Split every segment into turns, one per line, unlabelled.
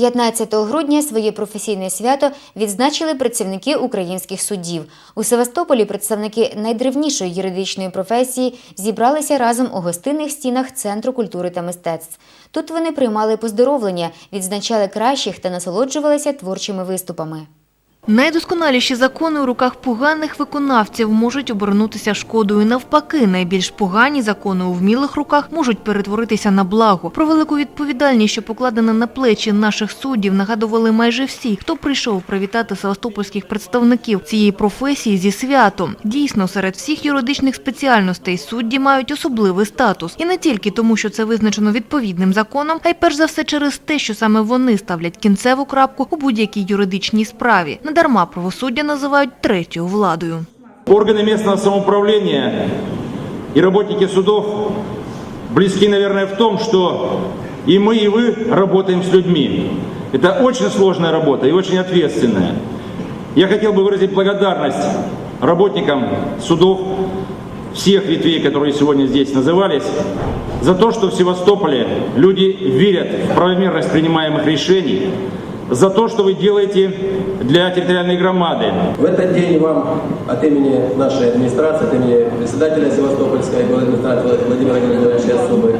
15 грудня своє професійне свято відзначили працівники українських судів. У Севастополі представники найдревнішої юридичної професії зібралися разом у гостинних стінах Центру культури та мистецтв. Тут вони приймали поздоровлення, відзначали кращих та насолоджувалися творчими виступами.
Найдосконаліші закони у руках поганих виконавців можуть обернутися шкодою. Навпаки, найбільш погані закони у вмілих руках можуть перетворитися на благо. Про велику відповідальність, що покладена на плечі наших суддів, нагадували майже всі, хто прийшов привітати севастопольських представників цієї професії зі святом. Дійсно, серед всіх юридичних спеціальностей судді мають особливий статус, і не тільки тому, що це визначено відповідним законом, а й перш за все через те, що саме вони ставлять кінцеву крапку у будь-якій юридичній справі. Недарма правосуддя називають третьою владою.
Органи місцевого самоуправління і працівники судів близькі, мабуть, в тому, що і ми, і ви працюємо з людьми. Це дуже складна робота і дуже відповідальна. Я хотів би виразити благодарність работникам судов всех ветвей, которые сегодня здесь назывались, за то, что в Севастополе люди верят в правомерность принимаемых решений, за то, что вы делаете для территориальной громады,
В этот день вам от имени нашей администрации, от имени председателя Севастопольской администрации Владимира Григорьевича Особы,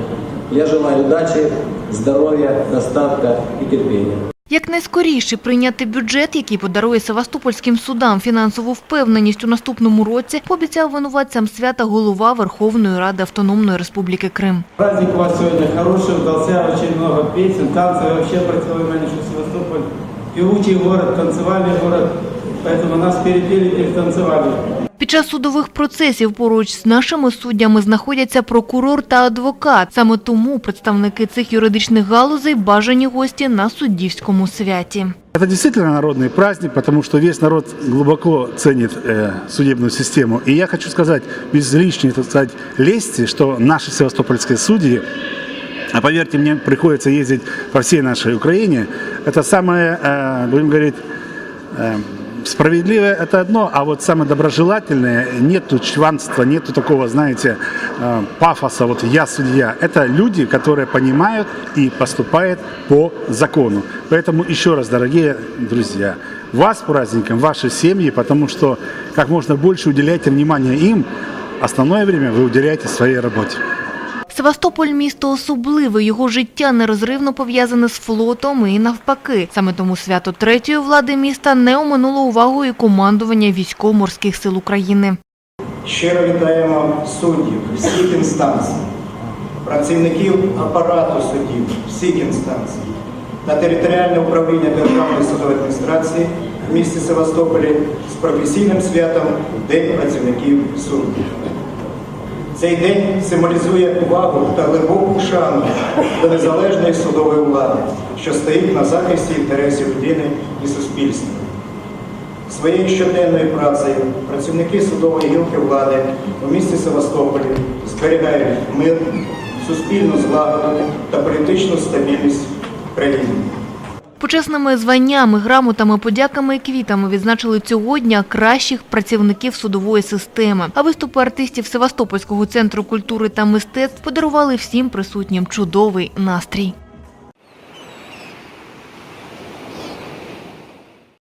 я желаю удачи, здоровья, достатка и терпения.
Якнайскоріше прийняти бюджет, який подарує севастопольським судам фінансову впевненість у наступному році, пообіцяв винуватцям свята голова Верховної Ради Автономної Республіки Крим.
Праздник у вас сьогодні хороший, вдався дуже багато пісень, танцев. взагалі працювали мене, що Севастополь певучий город, танцевальный город, поэтому нас перепели, перетанцевали.
Під час судових процесів поруч з нашими суддями знаходяться прокурор та адвокат. Саме тому представники цих юридичних галузей бажані гості на суддівському святі.
Это действительно народный праздник, потому что весь народ глубоко ценит э, судебную систему. И я хочу сказать, без лишней, так сказать, лести, что наши севастопольские судьи, а поверьте мне, приходится ездить по всей нашей Украине, это самое, э, будем говорить, э, справедливое это одно, а вот самое доброжелательное, нету чванства, нету такого, знаете, э, пафоса, вот я судья. Это люди, которые понимают и поступают по закону. Поэтому еще раз, дорогие друзья, вас с праздником, ваши семьи, потому что как можно больше уделяйте внимания им, основное время вы уделяете своей работе.
Севастополь – місто особливе, його життя нерозривно пов'язане з флотом і навпаки. Саме тому свято третьої влади міста не оминуло увагою командування військово-морських сил України.
Щиро вітаємо суддів всіх інстанцій, працівників апарату суддів всіх інстанцій та територіальне управління Державної судової адміністрації в місті Севастополі з професійним святом День працівників суддів. Цей день символізує увагу та глибоку шану до незалежної судової влади, що стоїть на захисті інтересів людини і суспільства. Своєю щоденною працею працівники судової гілки влади у місті Севастополі зберігають мир, суспільну злагоду та політичну стабільність країни.
Почесними званнями, грамотами, подяками і квітами відзначили цього дня кращих працівників судової системи. А виступи артистів Севастопольського центру культури та мистецтв подарували всім присутнім чудовий настрій.